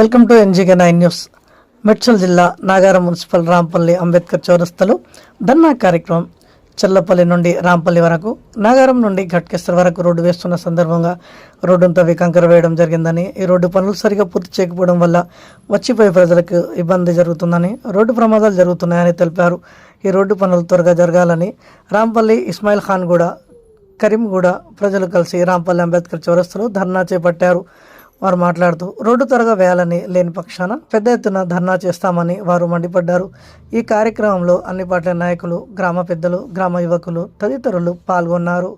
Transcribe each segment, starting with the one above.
Welcome to N G K nine news. Medchal జిల్లా Nagaram municipal Rampalli Ambedkar చౌరస్తలో ధర్నా కార్యక్రమం చెల్లపల్లి నుండి రాంపల్లి వరకు నాగారం నుండి ఘట్కేశ్వర్ వరకు రోడ్డు వేస్తున్న సందర్భంగా రోడ్డును తవ్వి కంకర వేయడం జరిగిందని ఈ రోడ్డు పనులు సరిగా పూర్తి చేయకపోవడం వల్ల వచ్చిపోయే ప్రజలకు ఇబ్బంది జరుగుతుందని రోడ్డు ప్రమాదాలు జరుగుతున్నాయని తెలిపారు. ఈ రోడ్డు పనులు త్వరగా జరగాలని రాంపల్లి ఇస్మాయిల్ ఖాన్ కూడా కరీంగూడ ప్రజలు కలిసి రాంపల్లి అంబేద్కర్ చౌరస్తలో ధర్నా చేపట్టారు. వారు మాట్లాడుతూ రోడ్డు త్వరగా వేయాలని లేని పక్షాన పెద్ద ఎత్తున ధర్నా చేస్తామని వారు మండిపడ్డారు. ఈ కార్యక్రమంలో అన్ని పార్టీల నాయకులు గ్రామ పెద్దలు గ్రామ యువకులు తదితరులు పాల్గొన్నారు.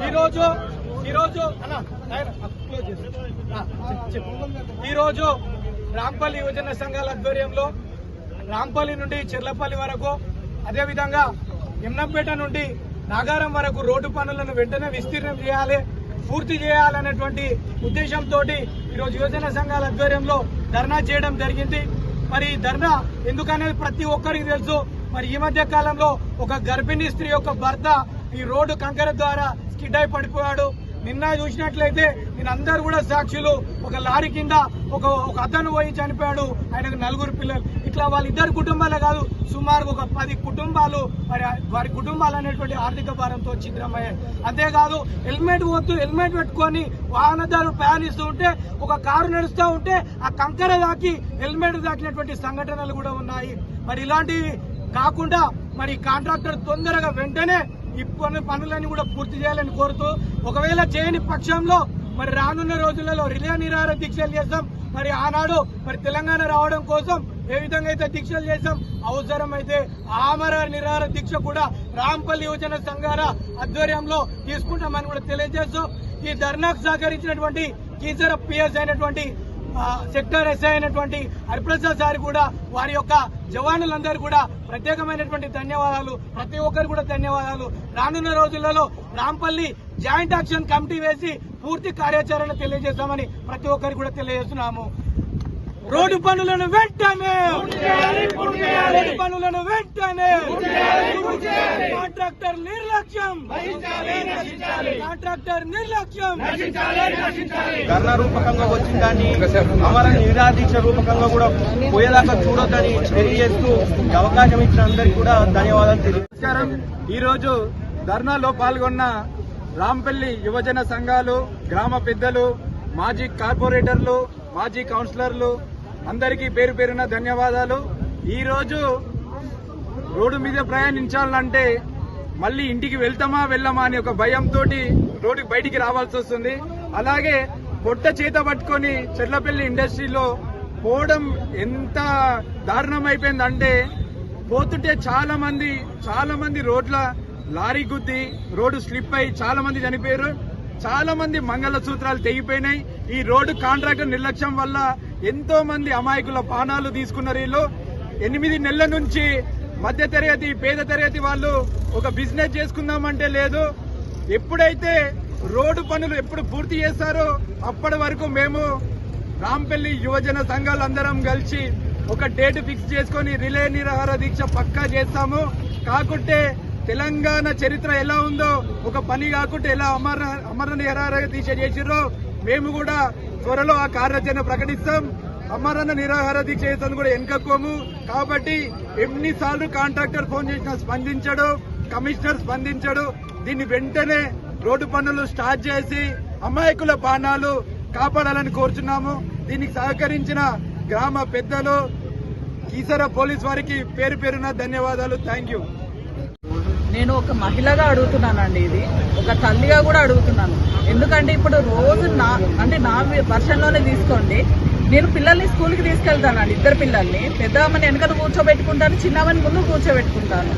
ఈరోజు ఈరోజు ఈరోజు రాంపల్లి యువజన సంఘాల ఆధ్వర్యంలో రాంపల్లి నుండి చెర్లపల్లి వరకు అదేవిధంగా ఎమ్నంపేట నుండి నాగారం వరకు రోడ్డు పనులను వెంటనే విస్తీర్ణం చేయాలి పూర్తి చేయాలనేటువంటి ఉద్దేశంతో ఈరోజు యువజన సంఘాల ఆధ్వర్యంలో ధర్నా చేయడం జరిగింది. మరి ఈ ధర్నా ఎందుకనేది ప్రతి ఒక్కరికి తెలుసు. మరి ఈ మధ్య కాలంలో ఒక గర్భిణీ స్త్రీ యొక్క భర్త ఈ రోడ్డు కంకర ద్వారా స్కిడ్ అయి పడిపోయాడు. నిన్న చూసినట్లయితే నేను అందరు కూడా సాక్షులు. ఒక లారీ కింద ఒక ఒక అతను పోయి చనిపోయాడు. ఆయనకు నలుగురు పిల్లలు. ఇట్లా వాళ్ళిద్దరు కుటుంబాలే కాదు సుమారు ఒక పది కుటుంబాలు మరి వారి కుటుంబాలు అనేటువంటి ఆర్థిక భారంతో ఛిద్రమయ్యాయి. అంతేకాదు హెల్మెట్ పోతూ హెల్మెట్ పెట్టుకొని వాహనదారులు ప్రయాణిస్తూ ఉంటే ఒక కారు నడుస్తూ ఉంటే ఆ కంకర దాకి హెల్మెట్ దాకినటువంటి సంఘటనలు కూడా ఉన్నాయి. మరి ఇలాంటివి కాకుండా మరి కాంట్రాక్టర్ తొందరగా వెంటనే ఈ పనులన్నీ కూడా పూర్తి చేయాలని కోరుతూ ఒకవేళ చేయని పక్షంలో మరి రానున్న రోజులలో రిలే నిరాహార దీక్షలు చేస్తాం. మరి ఆనాడు మరి తెలంగాణ రావడం కోసం ఏ విధంగా అయితే దీక్షలు చేస్తాం? అవసరమైతే ఆమర నిరాహార దీక్ష కూడా రాంపల్లి యువజన సంఘాల ఆధ్వర్యంలో తీసుకుంటామని కూడా తెలియజేస్తూ ఈ ధర్నాకు సహకరించినటువంటి కీసర పిఎస్ అయినటువంటి సెక్టర్ ఎస్ఐ అయినటువంటి హరిప్రసాద్ సార్ కూడా వారి యొక్క జవానులందరూ కూడా ప్రత్యేకమైనటువంటి ధన్యవాదాలు. ప్రతి ఒక్కరు కూడా ధన్యవాదాలు. రానున్న రోజులలో రాంపల్లి జాయింట్ యాక్షన్ కమిటీ వేసి పూర్తి కార్యాచరణ తెలియజేస్తామని ప్రతి ఒక్కరికి కూడా తెలియజేస్తున్నాము. రోడ్డు పనులను వెంటనే రోడ్డు పనులను వెంటనే కాంట్రాక్టర్ నిర్లక్ష్యం. కాంట్రాక్టర్ నిర్లక్ష్యం. ధర్నా రూపకంగా వచ్చిన దాన్ని అమర నిరాదీక్ష రూపకంగా కూడా పోయేదాకా చూడొద్దని తెలియజేస్తూ అవకాశం ఇచ్చిన అందరికీ కూడా ధన్యవాదాలు తెలియ నమస్కారం. ఈరోజు ధర్నాలో పాల్గొన్న రాంపల్లి యువజన సంఘాలు గ్రామ పెద్దలు మాజీ కార్పొరేటర్లు మాజీ కౌన్సిలర్లు అందరికీ పేరు పేరున ధన్యవాదాలు. ఈరోజు రోడ్డు మీద ప్రయాణించాలంటే మళ్ళీ ఇంటికి వెళ్తామా వెళ్ళమా అని ఒక భయంతో రోడ్డుకి బయటికి రావాల్సి వస్తుంది. అలాగే పొట్ట చేత పట్టుకొని చెర్లపల్లి ఇండస్ట్రీలో పోవడం ఎంత దారుణం అయిపోయిందంటే పోతుంటే చాలా మంది చాలా మంది రోడ్ల లారీ గుద్ది రోడ్డు స్లిప్ అయి చాలా మంది చనిపోయారు. చాలా మంది మంగళ సూత్రాలు తెగిపోయినాయి. ఈ రోడ్డు కాంట్రాక్టర్ నిర్లక్ష్యం వల్ల ఎంతో మంది అమాయకుల పానాలు తీసుకున్నారు వీళ్ళు. ఎనిమిది నెలల నుంచి మధ్య తరగతి పేద తరగతి వాళ్ళు ఒక బిజినెస్ చేసుకుందామంటే లేదు. ఎప్పుడైతే రోడ్డు పనులు ఎప్పుడు పూర్తి చేస్తారో అప్పటి వరకు మేము రాంపల్లి యువజన సంఘాలందరం కలిసి ఒక డేట్ ఫిక్స్ చేసుకొని రిలే నిరాహార దీక్ష పక్కా చేస్తాము. కాకుంటే తెలంగాణ చరిత్ర ఎలా ఉందో ఒక పని కాకుండా ఎలా అమర అమరణ నిరాహార దీక్ష చేసిర్రో మేము కూడా త్వరలో ఆ కార్యాచరణ ప్రకటిస్తాం. అమరణ నిరాహార దీక్ష చేస్తాను కూడా వెనుకపోము కాబట్టి ఎన్నిసార్లు కాంట్రాక్టర్ ఫోన్ చేసినా స్పందించడు కమిషనర్ స్పందించడు. దీన్ని వెంటనే రోడ్డు పనులు స్టార్ట్ చేసి అమాయకుల బాణాలు కాపాడాలని కోరుచున్నాము. దీనికి సహకరించిన గ్రామ పెద్దలు కీసర పోలీస్ వారికి పేరు పేరున ధన్యవాదాలు. Thank you. నేను ఒక మహిళగా అడుగుతున్నానండి ఇది. ఒక తల్లిగా కూడా అడుగుతున్నాను. ఎందుకంటే ఇప్పుడు రోజు నా అంటే నా వర్షంలోనే తీసుకోండి. నేను పిల్లల్ని స్కూల్కి తీసుకెళ్తానండి ఇద్దరు పిల్లల్ని. పెద్ద ఆమెను వెనకన కూర్చోబెట్టుకుంటాను చిన్నమ్మని ముందు కూర్చోబెట్టుకుంటాను.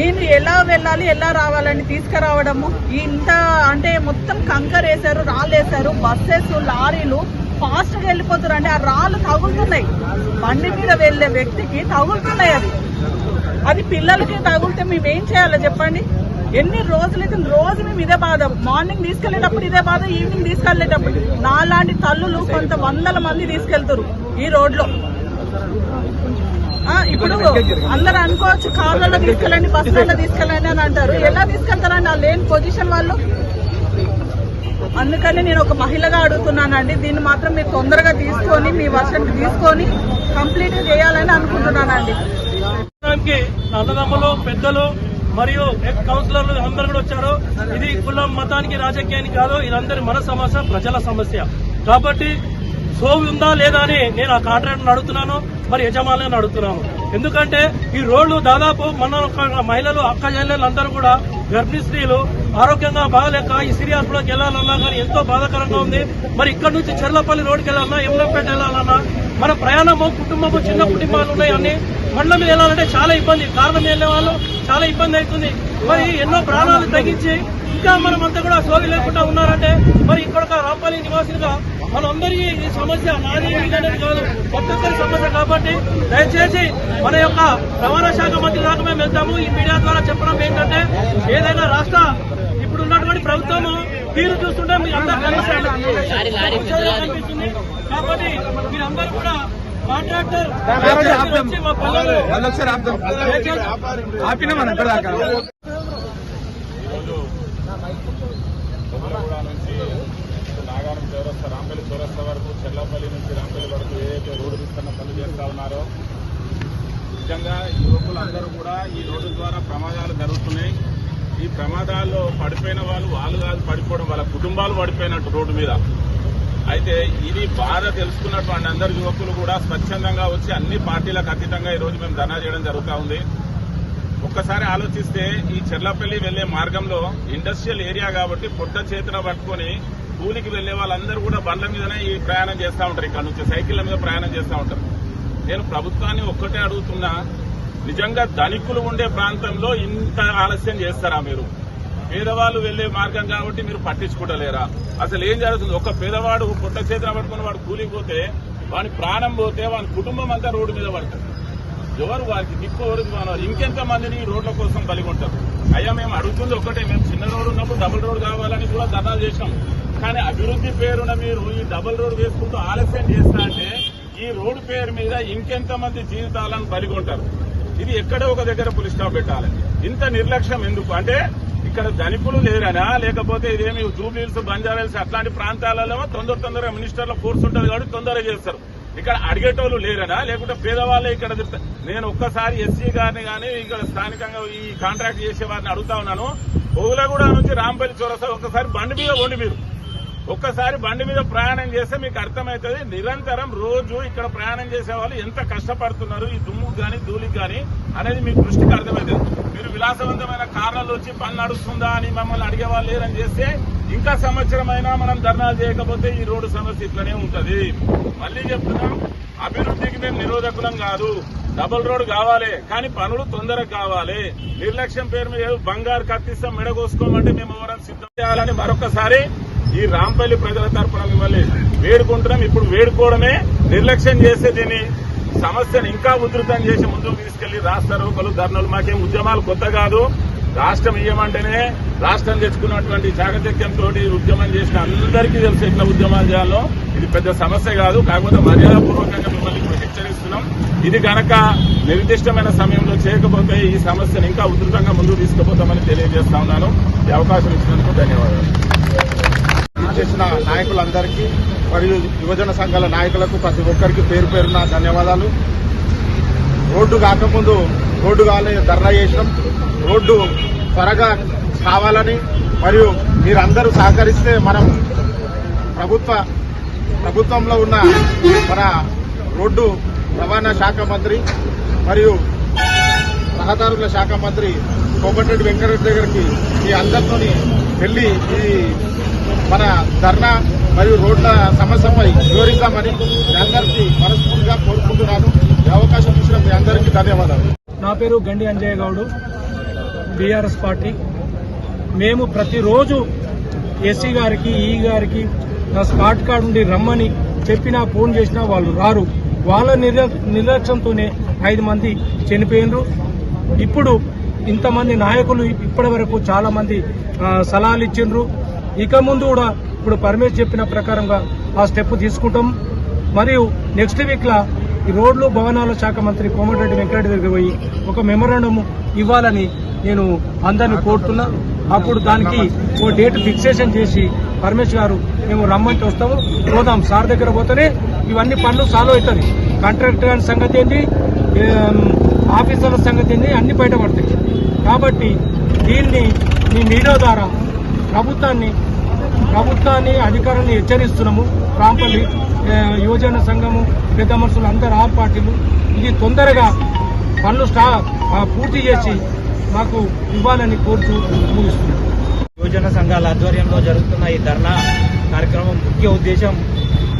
నేను ఎలా వెళ్ళాలి ఎలా రావాలని తీసుకురావడము ఇంత అంటే మొత్తం కంకర్ వేశారు రాళ్ళు వేశారు బస్సెస్ లారీలు ఫాస్ట్గా వెళ్ళిపోతారు అంటే ఆ రాళ్ళు తగులుతున్నాయి. బండి మీద వెళ్ళే వ్యక్తికి తగులుతున్నాయి అది అది పిల్లలకి తగులితే మేము ఏం చేయాలో చెప్పండి? ఎన్ని రోజులైతే రోజు మేము ఇదే బాధ. మార్నింగ్ తీసుకెళ్ళేటప్పుడు ఇదే బాధ ఈవినింగ్ తీసుకెళ్ళేటప్పుడు నాలాంటి తల్లులు కొంత వందల మంది తీసుకెళ్తారు ఈ రోడ్లో. ఇప్పుడు అందరు అనుకోవచ్చు కార్లలో తీసుకెళ్ళండి బస్సులలో తీసుకెళ్ళండి అని అంటారు. ఎలా తీసుకెళ్తారండి? ఆ లేని పొజిషన్ వాళ్ళు? అందుకని నేను ఒక మహిళగా అడుగుతున్నానండి. దీన్ని మాత్రం మీరు తొందరగా తీసుకొని మీ వర్షన్కి తీసుకొని కంప్లీట్ చేయాలని అనుకుంటున్నానండి. దానికి అన్నదమ్ములు పెద్దలు మరియు కౌన్సిలర్లు అందరూ కూడా వచ్చారు. ఇది కులం మతానికి రాజకీయానికి కాదు ఇదందరి మన సమస్య ప్రజల సమస్య. కాబట్టి సోవి ఉందా లేదా అని నేను ఆ కాంట్రాక్టర్ అడుగుతున్నాను మరి యజమానులను అడుగుతున్నాను. ఎందుకంటే ఈ రోడ్లు దాదాపు మన మహిళలు అక్క చెల్లెలు అందరూ కూడా గర్భిణీ స్త్రీలు ఆరోగ్యంగా బాగలేక ఈ సిరి హాస్పిటల్కి వెళ్ళాలన్నా కానీ ఎంతో బాధాకరంగా ఉంది. మరి ఇక్కడ నుంచి చెర్లపల్లి రోడ్కి వెళ్ళాలన్నా ఎమ్లంపేట వెళ్ళాలన్నా మన ప్రయాణము కుటుంబము చిన్న కుటుంబాలు ఉన్నాయి అన్ని. బండ్ల మీద వెళ్ళాలంటే చాలా ఇబ్బంది. కారణం వెళ్ళే వాళ్ళు చాలా ఇబ్బంది అవుతుంది. మరి ఎన్నో ప్రాణాలు తగ్గించి ఇంకా మనం అంతా కూడా సోగి లేకుండా ఉన్నారంటే మరి ఇక్కడ రాంపల్లి నివాసులుగా మనందరికీ ఈ సమస్య నాది కాదు ఒక్కొక్కరి సమస్య కాబట్టి దయచేసి మన యొక్క రవాణా శాఖ మంత్రి దాకా మేము వెళ్తాము. ఈ మీడియా ద్వారా చెప్పడం ఏంటంటే ఏదైనా రాష్ట్ర ఇప్పుడు ఉన్నటువంటి ప్రభుత్వము తీరు చూస్తుంటే మీ అందరూ కనిపిస్తుంది. కాబట్టి మీరందరూ కూడా కాంట్రాక్టర్ వచ్చి మా పనులు కొమరగూడ నుంచి నాగారం చౌరస్తా రాంపల్లి చౌరస్తా వరకు చెల్లపల్లి నుంచి రాంపల్లి వరకు ఏదైతే రోడ్డు విస్తరణ పనులు చేస్తా ఉన్నారో నిజంగా యువకులందరూ కూడా ఈ రోడ్డు ద్వారా ప్రమాదాలు జరుగుతున్నాయి. ఈ ప్రమాదాల్లో పడిపోయిన వాళ్ళు వాళ్ళు కాదు పడిపోవడం వాళ్ళ కుటుంబాలు పడిపోయినట్టు రోడ్డు మీద. అయితే ఇది బాధ తెలుసుకున్నటువంటి అందరు యువకులు కూడా స్వచ్ఛందంగా వచ్చి అన్ని పార్టీలకు అతీతంగా ఈ రోజు మేము ధర్నా చేయడం జరుగుతూ ఉంది. ఒక్కసారి ఆలోచిస్తే ఈ చెర్లపల్లి వెళ్ళే మార్గంలో ఇండస్ట్రియల్ ఏరియా కాబట్టి పొట్ట చేతిన పట్టుకొని కూలికి వెళ్ళే వాళ్ళందరూ కూడా బండ్ల మీదనే ఈ ప్రయాణం చేస్తూ ఉంటారు. ఇక్కడ నుంచి సైకిళ్ళ మీద ప్రయాణం చేస్తూ ఉంటారు. నేను ప్రభుత్వాన్ని ఒక్కటే అడుగుతున్నా నిజంగా ధనికులు ఉండే ప్రాంతంలో ఇంత ఆలస్యం చేస్తారా మీరు? పేదవాళ్ళు వెళ్ళే మార్గం కాబట్టి మీరు పట్టించుకుంటలేరా అసలు ఏం జరుగుతుంది? ఒక పేదవాడు పుట్ట చేతిన పట్టుకుని వాడు కూలికి పోతే వాని ప్రాణం పోతే వాని కుటుంబం అంతా రోడ్డు మీద పడుతుంది. ఎవరు వారికి? దిక్కు ఎవరు ఇంకెంత మందిని రోడ్ల కోసం కలిగి ఉంటారు అయ్యా మేము అడుగుతుంది ఒకటే మేము చిన్న రోడ్డు ఉన్నప్పుడు డబుల్ రోడ్ కావాలని కూడా ధర్నాలు చేసినాం. కానీ అభివృద్ధి పేరున మీరు ఈ డబుల్ రోడ్ వేసుకుంటూ ఆలస్యం చేస్తా అంటే ఈ రోడ్డు పేరు మీద ఇంకెంత మంది జీవితాలను బలిగొంటారు ఇది ఎక్కడో ఒక దగ్గర పులి స్టాప్ పెట్టాలి. ఇంత నిర్లక్ష్యం ఎందుకు? అంటే ఇక్కడ ధనికులు లేరనా? లేకపోతే ఇదేమి జూబ్లీల్స్ బంజారాల్స్ అట్లాంటి ప్రాంతాలలో తొందర తొందరగా మినిస్టర్ల ఫోర్స్ ఉంటుంది కాబట్టి తొందరగా చేస్తారు. ఇక్కడ అడిగేటోళ్ళు లేరనా? లేకుంటే పేదవాళ్ళే ఇక్కడ నేను ఒక్కసారి ఎస్సీ గారిని కానీ ఇక్కడ స్థానికంగా ఈ కాంట్రాక్ట్ చేసే వారిని అడుగుతా ఉన్నాను. ఓగులగూడ నుంచి రాంపల్లి చౌరస్తా ఒక్కసారి బండి మీద వండి మీరు. ఒక్కసారి బండి మీద ప్రయాణం చేస్తే మీకు అర్థమవుతుంది నిరంతరం రోజు ఇక్కడ ప్రయాణం చేసే వాళ్ళు ఎంత కష్టపడుతున్నారు ఈ దుమ్ముకు కానీ ధూళికి కానీ అనేది మీ దృష్టికి అర్థమవుతుంది మీరు విలాసవంతమైన కారణాలు వచ్చి పని నడుస్తుందా అని మమ్మల్ని అడిగే వాళ్ళు లేరని చేస్తే ఇంకా సంవత్సరం అయినా మనం ధర్నాలు చేయకపోతే ఈ రోడ్డు సమస్య ఇట్లనే ఉంటుంది. మళ్ళీ చెప్తున్నాం అభివృద్ధికి మేము నిరోధకులం కాదు. డబుల్ రోడ్ కావాలి కానీ పనులు తొందరగా కావాలి. నిర్లక్ష్యం పేరు మీద బంగారు కత్తిస్తాం మెడగోసుకోమంటే మేము ఎవరైనా సిద్ధం చేయాలని మరొకసారి ఈ రాంపల్లి ప్రజల తరఫున మిమ్మల్ని వేడుకుంటున్నాం. ఇప్పుడు వేడుకోవడమే నిర్లక్ష్యం చేసే దీన్ని సమస్యను ఇంకా ఉధృతం చేసి ముందుకు తీసుకెళ్ళి రాష్ట్ర రూపలు ధర్నలు మాకేం ఉద్యమాలు కొత్త కాదు. రాష్ట్రం ఇయ్యమంటేనే రాష్ట్రం తెచ్చుకున్నటువంటి చాకచక్యంతో ఉద్యమం చేసిన అందరికీ తెలిసి ఎట్లా ఉద్యమాలు చేయాలో. ఇది పెద్ద సమస్య కాదు. కాకపోతే మర్యాదపూర్వకంగా మిమ్మల్ని ఇప్పుడు హెచ్చరిస్తున్నాం. ఇది కనుక నిర్దిష్టమైన సమయంలో చేయకపోతే ఈ సమస్యను ఇంకా ఉధృతంగా ముందుకు తీసుకుపోతామని తెలియజేస్తా ఉన్నాను. ఈ అవకాశం ఇచ్చినందుకు ధన్యవాదాలు. చేసిన నాయకులందరికీ మరియు యువజన సంఘాల నాయకులకు ప్రతి ఒక్కరికి పేరు పేరున ధన్యవాదాలు. రోడ్డు కాకముందు రోడ్డు కావాలని ధర్నా చేసినాం. రోడ్డు త్వరగా కావాలని మరియు మీరందరూ సహకరిస్తే మనం ప్రభుత్వ ప్రభుత్వంలో ఉన్న మన రోడ్డు రవాణా శాఖ మంత్రి మరియు రహదారుల శాఖ మంత్రి కోమటిరెడ్డి వెంకటరెడ్డి దగ్గరికి ఈ అందరితోని వెళ్ళి ఈ మన ధర్నా మరియు రోడ్ల సమస్యపై వివరిస్తామని మీ అందరికీ మనస్ఫూర్తిగా కోరుకుంటున్నాను. ఈ అవకాశం ఇచ్చిన మీ అందరికీ ధన్యవాదాలు. నా పేరు Gandi Anjaiah Goud B R S party. మేము ప్రతిరోజు ఎస్సీ గారికి ఈ గారికి నా స్మార్ట్ కార్డు నుండి రమ్మని చెప్పినా ఫోన్ చేసినా వాళ్ళు రారు. వాళ్ళ నిర్ల- నిర్లక్ష్యంతోనే ఐదు మంది చనిపోయినరు. ఇప్పుడు ఇంతమంది నాయకులు ఇప్పటి వరకు చాలామంది సలహాలు ఇచ్చిండ్రు. ఇక ముందు కూడా ఇప్పుడు పరమేష్ చెప్పిన ప్రకారంగా ఆ స్టెప్ తీసుకుంటాం. మరియు నెక్స్ట్ వీక్ లా ఈ రోడ్లు భవనాల శాఖ మంత్రి కోమటిరెడ్డి వెంకరెడ్డి దగ్గర పోయి ఒక మెమరాండం ఇవ్వాలని నేను అందరిని కోరుతున్నా. అప్పుడు దానికి ఓ డేట్ ఫిక్సేషన్ చేసి పరమేష్ గారు మేము రమ్మంటే వస్తాము. పోదాం సార్ దగ్గర పోతేనే ఇవన్నీ పనులు సాల్వ్ అవుతుంది కాంట్రాక్టర్ గారి సంగతి ఏంటి ఆఫీసర్ల సంగతి ఏంటి అన్ని బయటపడతాయి. కాబట్టి దీన్ని మీ మీడియా ద్వారా ప్రభుత్వాన్ని ప్రభుత్వాన్ని అధికారులను హెచ్చరిస్తున్నాము. రాంపల్లి యువజన సంఘము పెద్ద మనుషులు అందరు ఆల్ పార్టీలు. ఇది తొందరగా పనులు స్టా పూర్తి చేసి మాకు ఇవ్వాలని కోరుతూ ముగిస్తున్నాం. యువజన సంఘాల ఆధ్వర్యంలో జరుగుతున్న ఈ ధర్నా కార్యక్రమం ముఖ్య ఉద్దేశం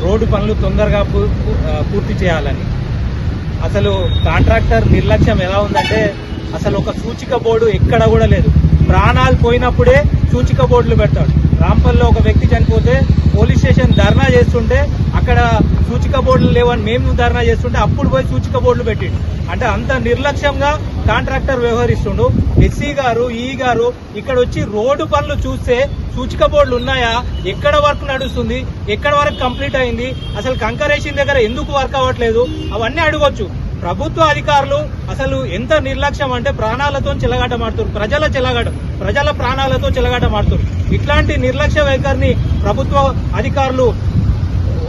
రోడ్డు పనులు తొందరగా పూర్తి చేయాలని. అసలు కాంట్రాక్టర్ నిర్లక్ష్యం ఎలా ఉందంటే అసలు ఒక సూచిక బోర్డు ఎక్కడ కూడా లేదు. ప్రాణాలు పోయినప్పుడే సూచిక బోర్డులు పెడతాడు. రాంపల్లో ఒక వ్యక్తి చనిపోతే పోలీస్ స్టేషన్ ధర్నా చేస్తుంటే అక్కడ సూచిక బోర్డులు లేవని మేము ధర్నా చేస్తుంటే అప్పుడు పోయి సూచిక బోర్డులు పెట్టిండు. అంటే అంత నిర్లక్ష్యంగా కాంట్రాక్టర్ వ్యవహరిస్తుండు. ఎస్సీ గారు ఈ గారు ఇక్కడ వచ్చి రోడ్డు పనులు చూస్తే సూచిక బోర్డులు ఉన్నాయా? ఎక్కడ వర్క్ నడుస్తుంది? ఎక్కడ వరకు కంప్లీట్ అయింది? అసలు కంకరేషన్ దగ్గర ఎందుకు వర్క్ అవ్వట్లేదు? అవన్నీ అడగొచ్చు. ప్రభుత్వ అధికారులు అసలు ఎంత నిర్లక్ష్యం అంటే ప్రాణాలతో చెలగాటమాడుతారు ప్రజల చెలగాట ప్రజల ప్రాణాలతో చెలగాటమాడుతారు ఇట్లాంటి నిర్లక్ష్య వైఖరిని ప్రభుత్వ అధికారులు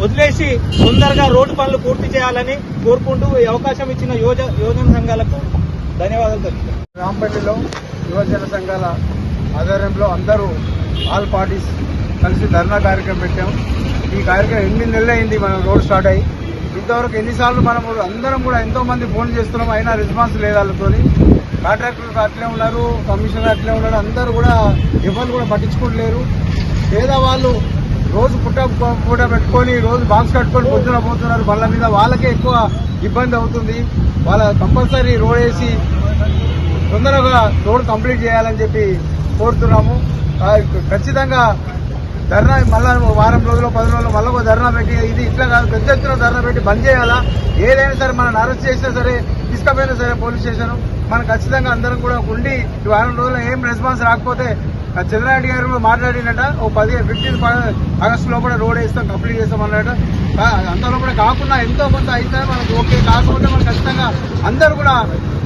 వదిలేసి తొందరగా రోడ్డు పనులు పూర్తి చేయాలని కోరుకుంటూ ఈ అవకాశం ఇచ్చిన యువజ యువజన సంఘాలకు ధన్యవాదాలు తెలుపుతున్నాను రాంపల్లిలో యువజన సంఘాల ఆధ్వర్యంలో అందరూ ఆల్ పార్టీస్ కలిసి ధర్నా కార్యక్రమం పెట్టాం. ఈ కార్యక్రమం ఎనిమిది నెలలు అయింది మనం రోడ్ స్టార్ట్ అయ్యి. ఇంతవరకు ఎన్నిసార్లు మనం అందరం కూడా ఎంతో మంది ఫోన్ చేస్తున్నాం అయినా రెస్పాన్స్ లేదు వాళ్ళతో కాంట్రాక్టర్లు అట్లే ఉన్నారు కమిషనర్ అట్లే ఉన్నారు అందరూ కూడా ఎవరు కూడా పట్టించుకోవట్లేరు పేదవాళ్ళు రోజు పుట్ట పూట పెట్టుకొని రోజు బాక్స్ కట్టుకొని పొద్దున పోతున్నారు బళ్ళ మీద వాళ్ళకే ఎక్కువ ఇబ్బంది అవుతుంది. వాళ్ళ కంపల్సరీ రోడ్ వేసి తొందరగా రోడ్ కంప్లీట్ చేయాలని చెప్పి కోరుతున్నాము. ఖచ్చితంగా ధర్నా మళ్ళా వారం రోజులు పది రోజులు మళ్ళీ ఒక ధర్నా పెట్టి ఇది ఇట్లా కాదు పెద్ద ఎత్తున ధర్నా పెట్టి బంద్ చేయాలా? ఏదైనా సరే మనం అరెస్ట్ చేసినా సరే తీసుకపోయినా సరే పోలీస్ స్టేషన్ మనం ఖచ్చితంగా అందరం కూడా ఉండి ఈ వారం రోజులు ఏం రెస్పాన్స్ రాకపోతే చంద్రారెడ్డి గారు కూడా మాట్లాడినట ఓ పది ఫిఫ్టీన్ ఆగస్టు లోపల రోడ్ వేస్తాం కంప్లీట్ చేస్తాం అన్నట అంత కూడా కాకుండా ఎంతో కొంత అయితే మనకు ఓకే కాకపోతే మనం ఖచ్చితంగా అందరూ కూడా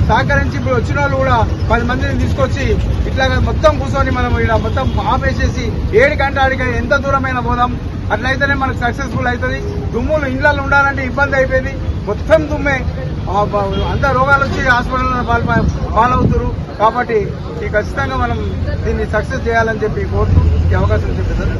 సహకరించి ఇప్పుడు వచ్చిన వాళ్ళు కూడా పది మందిని తీసుకొచ్చి ఇట్లా మొత్తం కూర్చొని మనం ఇక్కడ మొత్తం ఆపేసేసి ఏడు గంట ఆడికి ఎంత దూరమైన పోదాం. అట్లయితేనే మనకు సక్సెస్ఫుల్ అవుతుంది. దుమ్ములు ఇండ్లలో ఉండాలంటే ఇబ్బంది అయిపోయింది. మొత్తం దుమ్మే. అంత రోగాలు వచ్చి హాస్పిటల్లో పాల్ పాలవుతారు. కాబట్టి ఈ ఖచ్చితంగా మనం దీన్ని సక్సెస్ చేయాలని చెప్పి కోరుతూ ఈ అవకాశం చెప్పేది